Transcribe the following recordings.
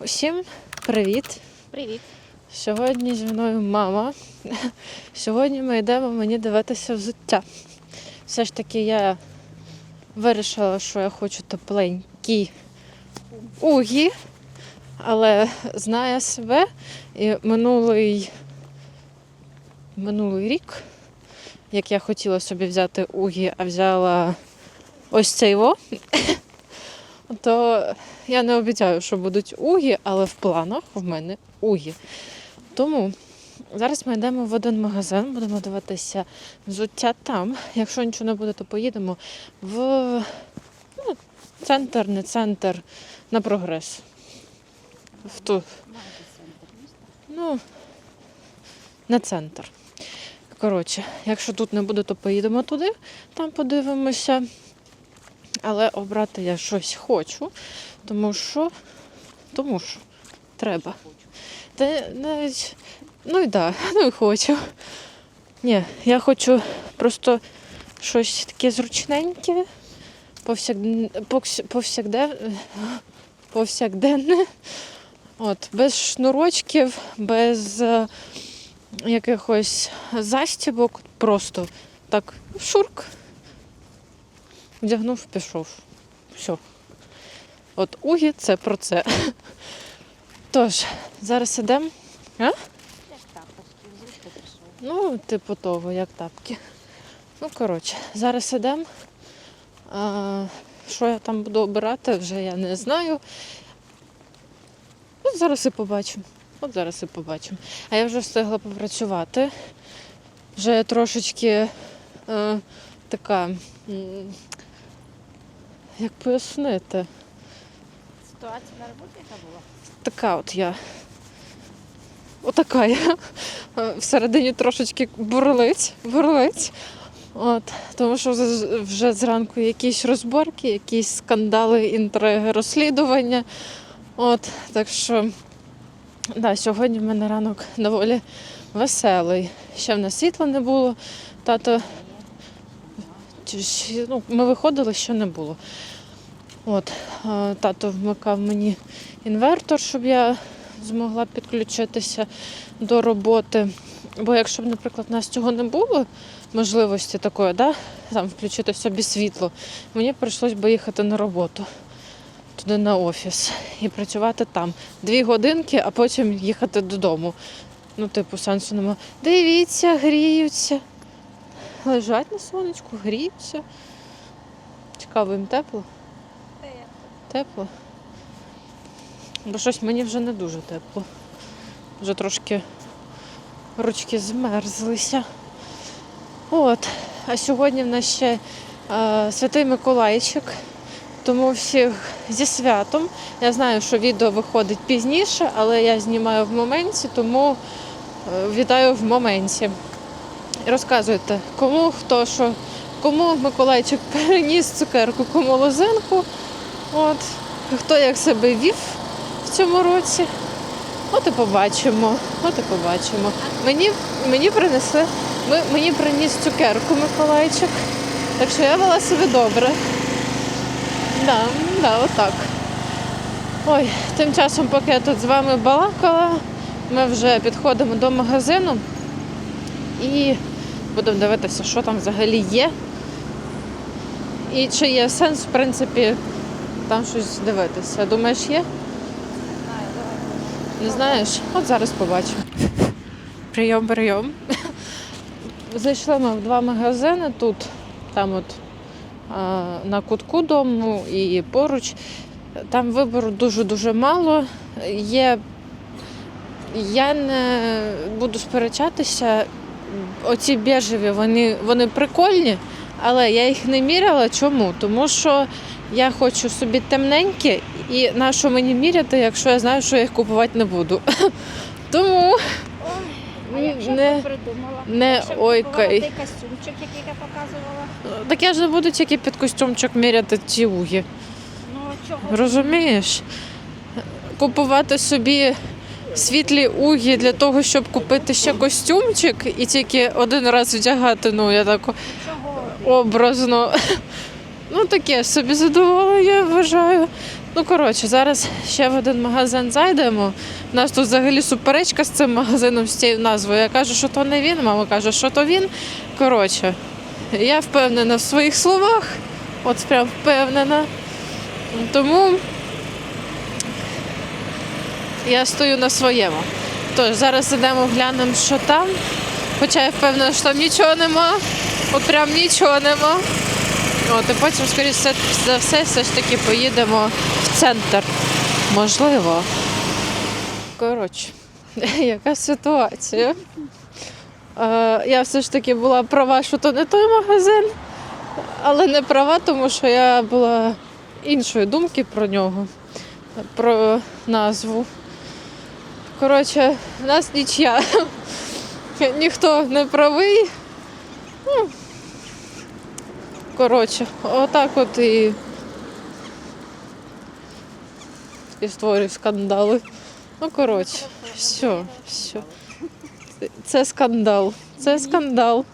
Усім привіт! Привіт. Сьогодні зі мною мама. Сьогодні ми йдемо мені дивитися взуття. Все ж таки я вирішила, що я хочу тепленькі угі, але знає себе і минулий, минулий рік, як я хотіла собі взяти угі, а взяла ось цей во, то я не обіцяю, що будуть угі, але в планах в мене угі. Тому зараз ми йдемо в один магазин, будемо дивитися взуття там. Якщо нічого не буде, то поїдемо в ну, центр, не центр, на прогрес. В ту, ну, на центр. Коротше, якщо тут не буде, то поїдемо туди, там подивимося. Але обрати я щось хочу, тому що, тому що треба. Та навіть, ну і да, ну і хочу. Ні, я хочу просто щось таке зручненьке, повсяк... повсякденне. От, без шнурочків, без е, якихось застібок, просто так шурк. Вдягнув, пішов. Все. От угі це про це. Тож, зараз ідемо. Як тапочки, прийшов. Ну, типу того, як тапки. Ну, коротше, зараз ідемо. Що я там буду обирати, вже я не знаю. От зараз і побачимо. От зараз і побачимо. А я вже встигла попрацювати. Вже трошечки е, така. Як пояснити? Ситуація на роботі яка була? така от я. Отака я. Всередині трошечки бурлить, бурлить. От, тому що вже зранку якісь розборки, якісь скандали, інтриги, розслідування. От, так що, да, сьогодні в мене ранок доволі веселий. Ще в нас світла не було. Тато, ну, ми виходили, ще не було. От, тато вмикав мені інвертор, щоб я змогла підключитися до роботи. Бо якщо б, наприклад, у нас цього не було, можливості такої, да, там включити собі світло, мені прийшлось би їхати на роботу, туди на офіс і працювати там. Дві годинки, а потім їхати додому. Ну, типу, сенсу нема. Дивіться, гріються. Лежать на сонечку, гріються. Цікаво, їм тепло? Тепло. Бо щось мені вже не дуже тепло. Вже трошки ручки змерзлися. От. А сьогодні в нас ще е, Святий Миколайчик. Тому всіх зі святом. Я знаю, що відео виходить пізніше, але я знімаю в моменті, тому е, вітаю в моменті. Розказуйте, кому хто що, кому Миколайчик переніс цукерку, кому лозинку. От. Хто як себе вів в цьому році. От і побачимо. От і побачимо. Мені, мені принесли, ми, мені приніс цукерку Миколайчик. Так що я вела себе добре. Да, да, отак. Ой, тим часом, поки я тут з вами балакала, ми вже підходимо до магазину і будемо дивитися, що там взагалі є. І чи є сенс, в принципі, там щось дивитися. Думаєш, є? Не знаєш? От зараз побачимо. Прийом, прийом. Зайшли ми в два магазини тут, там от на кутку дому і поруч. Там вибору дуже-дуже мало. Є... Я не буду сперечатися. Оці біжеві, вони, вони прикольні, але я їх не міряла. Чому? Тому що я хочу собі темненькі, і на що мені міряти, якщо я знаю, що я їх купувати не буду. Тому не, придумала? не ойкай. той костюмчик, який я показувала. так я ж не буду тільки під костюмчик міряти ці уги. Ну чого? Розумієш? Купувати собі світлі угі для того, щоб купити ще костюмчик і тільки один раз вдягати, ну я так образно. Ну таке собі задоволення, я вважаю. Ну, коротше, зараз ще в один магазин зайдемо. У нас тут взагалі суперечка з цим магазином, з цією назвою. Я кажу, що то не він, мама каже, що то він. Коротше, я впевнена в своїх словах. От прям впевнена. Тому я стою на своєму. Тож, зараз ідемо глянемо, що там. Хоча я впевнена, що там нічого нема. От прям нічого нема. От, і потім, скоріше за все, все ж таки поїдемо в центр. Можливо. Коротше, яка ситуація? Е, я все ж таки була права, що то не той магазин, але не права, тому що я була іншої думки про нього, про назву. Коротше, в нас нічия. Ніхто не правий. Ну, Коротше, отак от і, і створюю скандали. Ну, коротше, все, все. Це скандал. Це скандал.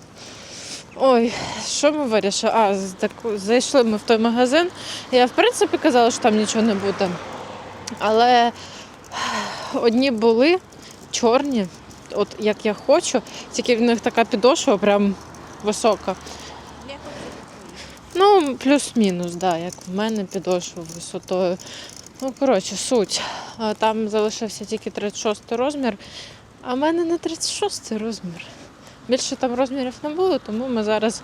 Ой, що ми вирішили? А, так, зайшли ми в той магазин. Я в принципі казала, що там нічого не буде. Але одні були чорні, от як я хочу, тільки в них така підошва прям висока. Ну, плюс-мінус, да, як в мене підошва висотою. Ну, коротше, суть. Там залишився тільки 36 розмір, а в мене не 36 розмір. Більше там розмірів не було, тому ми зараз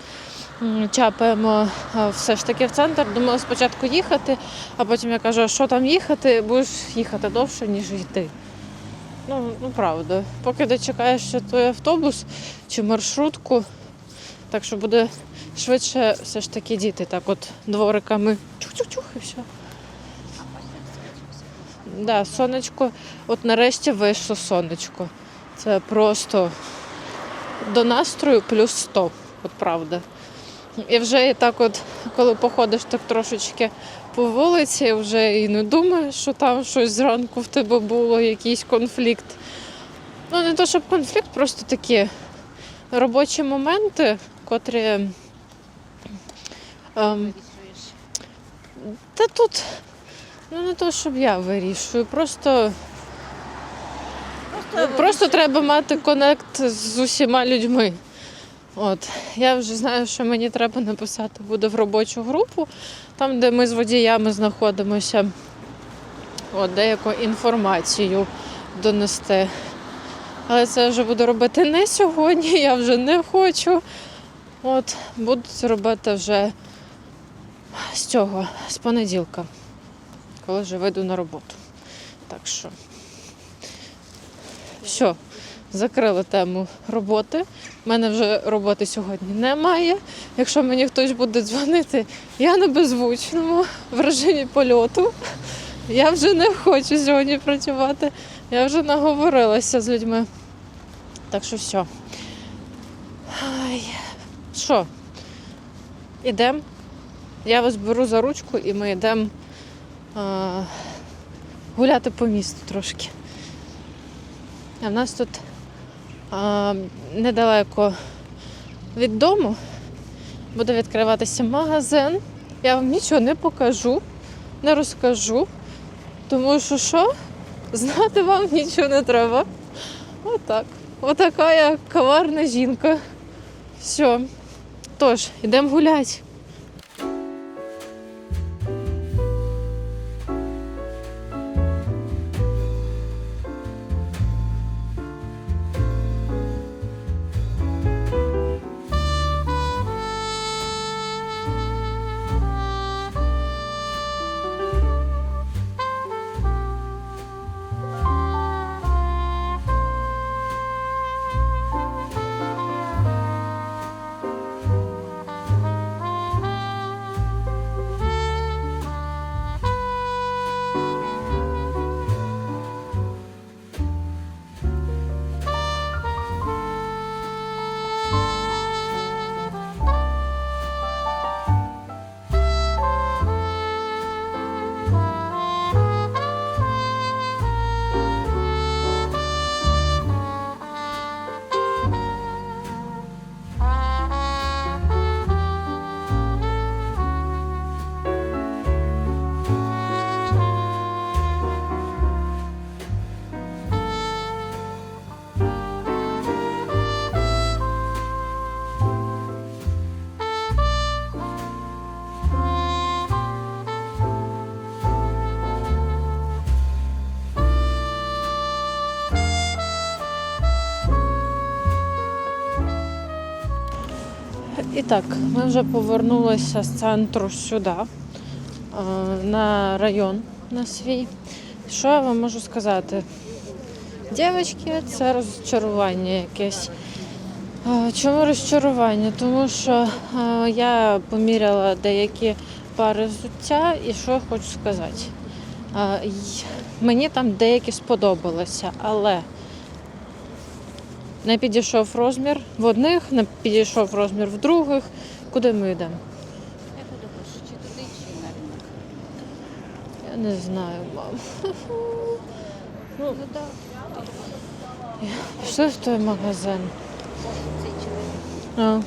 чапаємо все ж таки в центр. Думала спочатку їхати, а потім я кажу, що там їхати, будеш їхати довше, ніж йти. Ну, ну правда. Поки дочекаєш ще той автобус чи маршрутку, так що буде швидше все ж таки діти так от двориками чух-чух-чух і все. Да, сонечко, от нарешті вийшло сонечко. Це просто до настрою плюс 100, от правда. І вже і так от, коли походиш так трошечки по вулиці, вже і не думаєш, що там щось зранку в тебе було, якийсь конфлікт. Ну, не то, щоб конфлікт, просто такі робочі моменти, котрі. Ем, та тут, ну не то, щоб я вирішую, просто, просто треба мати конект з усіма людьми. От. Я вже знаю, що мені треба написати буде в робочу групу, там, де ми з водіями знаходимося, от, деяку інформацію донести. Але це вже буду робити не сьогодні, я вже не хочу. От, буду це робити вже з цього, з понеділка, коли вже вийду на роботу. Так що, все, закрили тему роботи. У мене вже роботи сьогодні немає. Якщо мені хтось буде дзвонити, я на беззвучному в режимі польоту. Я вже не хочу сьогодні працювати. Я вже наговорилася з людьми. Так що все. Ай. Що? Ідемо. Я вас беру за ручку і ми йдемо гуляти по місту трошки. А в нас тут недалеко від дому буде відкриватися магазин. Я вам нічого не покажу, не розкажу, тому що що? Знати вам нічого не треба. Отак. Отака я коварна жінка. Все. Тож, йдемо гуляти. Так, ми вже повернулися з центру сюди, е, на район на свій. Що я вам можу сказати? Дівчатки, це розчарування якесь. Е, Чому розчарування? Тому що е, я поміряла деякі пари взуття і що я хочу сказати. Мені там деякі сподобалися, але не підійшов розмір в одних, не підійшов розмір в других. Куди ми йдемо? Як ти думаєш, чи туди, чи на ринок? Я не знаю, мам. Ну так, Пішли в той магазин. А.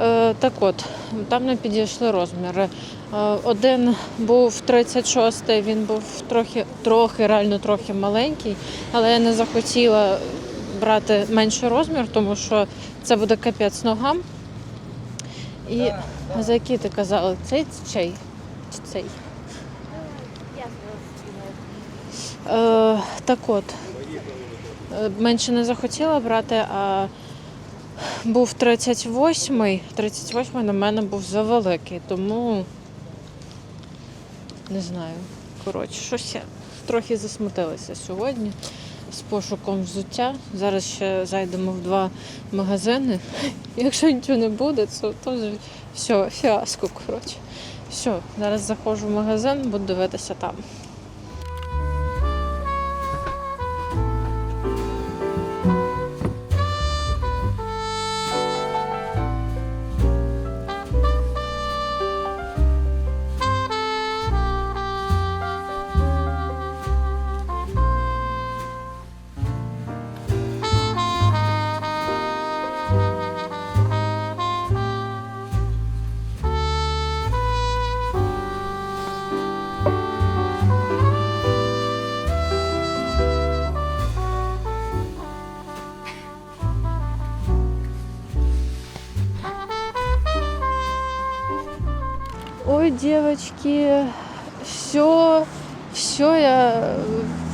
Е, так от, там не підійшли розміри. Е, один був 36, він був трохи, трохи, реально трохи маленький, але я не захотіла брати менший розмір, тому що це буде капець ногам. І за який ти казала? Цей чи цей? Чи цей? Е, так от, е, менше не захотіла брати, а був 38-й. 38-й на мене був завеликий, тому не знаю. Коротше, щось я трохи засмутилася сьогодні з пошуком взуття. Зараз ще зайдемо в два магазини. Якщо нічого не буде, то, то все, фіаско, коротше. Все, зараз заходжу в магазин, буду дивитися там. Девочки, все, все я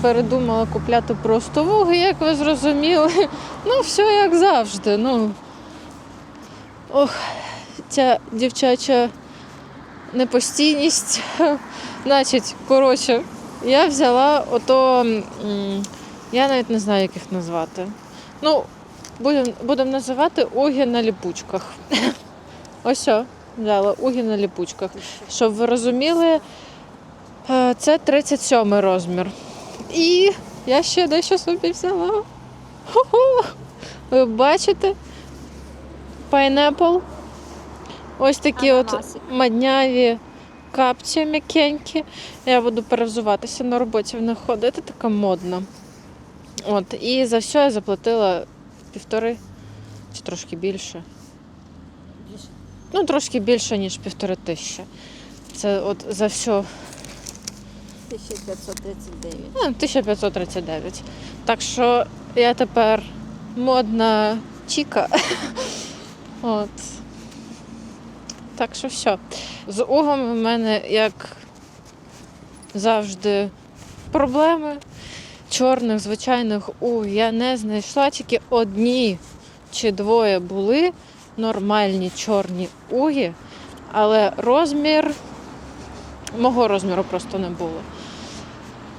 передумала купляти просто вуги, як ви зрозуміли. Ну, все як завжди. Ну. Ох, ця дівчача непостійність. Значить, коротше, я взяла ото, я навіть не знаю, як їх назвати. Ну, будемо будем називати угі на ліпучках. Ось. Взяла угі на ліпучках. Щоб ви розуміли, е, це 37 розмір. І я ще дещо собі взяла. Хо-хо! Ви бачите? Пайнепл. Ось такі от мадняві капці м'якенькі. Я буду перевзуватися на роботі в них ходити, така модна. От, і за все я заплатила півтори чи трошки більше. Ну, трошки більше, ніж півтори тисячі. Це от за все 1539. ну, 1539. Так що я тепер модна чіка. От. Так що все. З угом в мене, як завжди, проблеми. Чорних, звичайних уг я не знайшла, тільки одні чи двоє були нормальні чорні уги, але розмір мого розміру просто не було.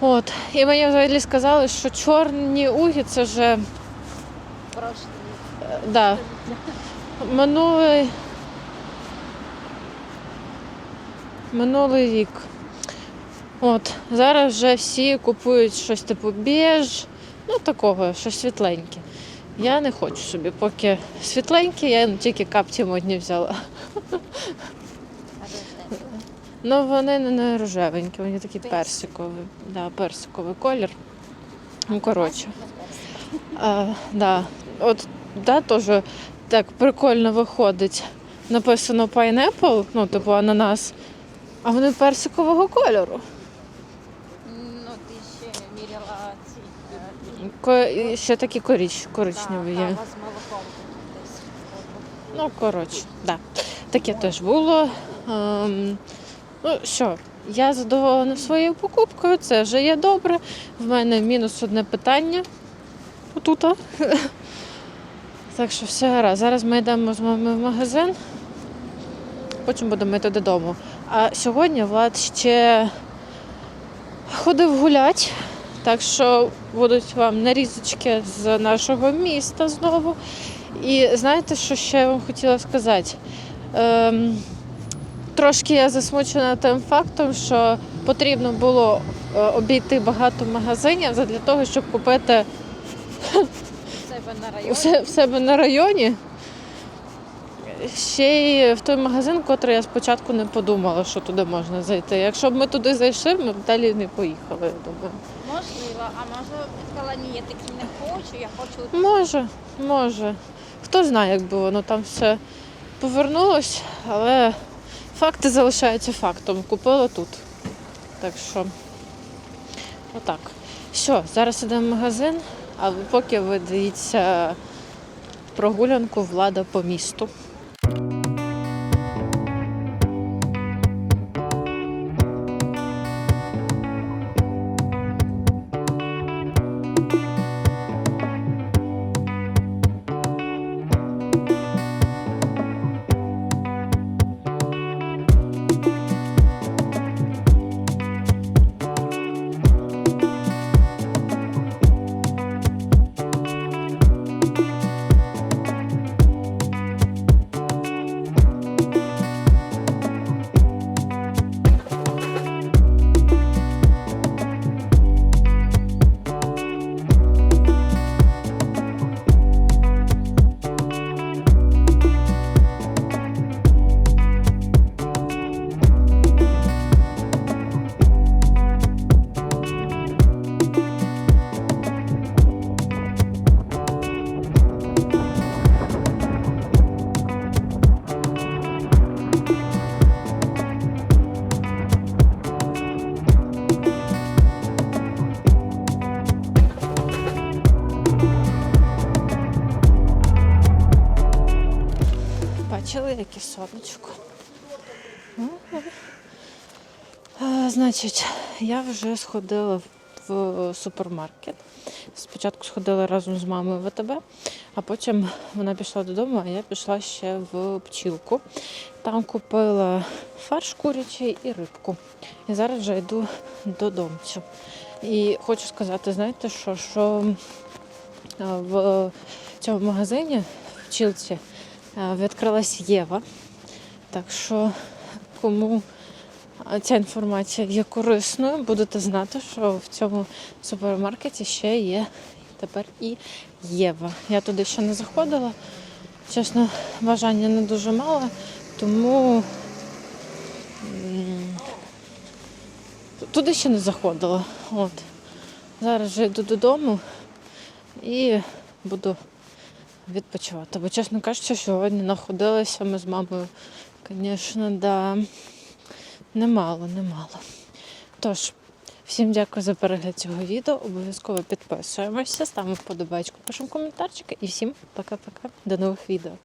От. І мені взагалі сказали, що чорні уги це вже е, да, минулий, минулий рік. От, зараз вже всі купують щось типу біж, ну такого, щось світленьке. Я не хочу собі, поки світленьке, я тільки капці модні взяла. Ну вони не, рожевенькі, вони такі Персикові. персикові. Да, персиковий колір. Ну, коротше. А, да. От да, теж так прикольно виходить. Написано pineapple, ну, типу ананас, а вони персикового кольору. Ну, ти ще міряла ці. е, Ко- і ще такі коріч, коричневі є. Ну, коротше, да. Таке теж було. Ем, ну що, я задоволена своєю покупкою, це вже є добре. В мене мінус одне питання. Отута. Так що все гаразд. Зараз ми йдемо з мамою в магазин. потім будемо йти додому. А сьогодні Влад ще ходив гулять, так що будуть вам нарізочки з нашого міста знову. І знаєте, що ще я вам хотіла сказати? Ем, трошки я засмучена тим фактом, що потрібно було е, обійти багато магазинів для того, щоб купити У себе на районі. у се- в себе на районі. Ще й в той магазин, котрий я спочатку не подумала, що туди можна зайти. Якщо б ми туди зайшли, ми б далі не поїхали, я думаю. Можливо, а може сказала, ні, я таки не хочу, я хочу Може, може. Хто знає, як би воно там все повернулось, але факти залишаються фактом. Купила тут. Так що, отак. Все, зараз йдемо в магазин, а поки ви дивіться прогулянку влада по місту. Значить, я вже сходила в супермаркет. Спочатку сходила разом з мамою в АТБ, а потім вона пішла додому, а я пішла ще в пчілку. Там купила фарш курячий і рибку. І зараз вже йду додому. І хочу сказати, знаєте, що, що в цьому магазині в пчілці відкрилась Єва. Так що, кому ця інформація є корисною, будете знати, що в цьому супермаркеті ще є тепер і Єва. Я туди ще не заходила. Чесно, бажання не дуже мало, тому туди ще не заходила. От. Зараз вже йду додому і буду відпочивати. Бо, чесно кажучи, сьогодні находилися ми з мамою, звісно, да, немало, немало. Тож, всім дякую за перегляд цього відео. Обов'язково підписуємося, ставимо вподобайку, пишемо коментарчики і всім пока-пока. До нових відео.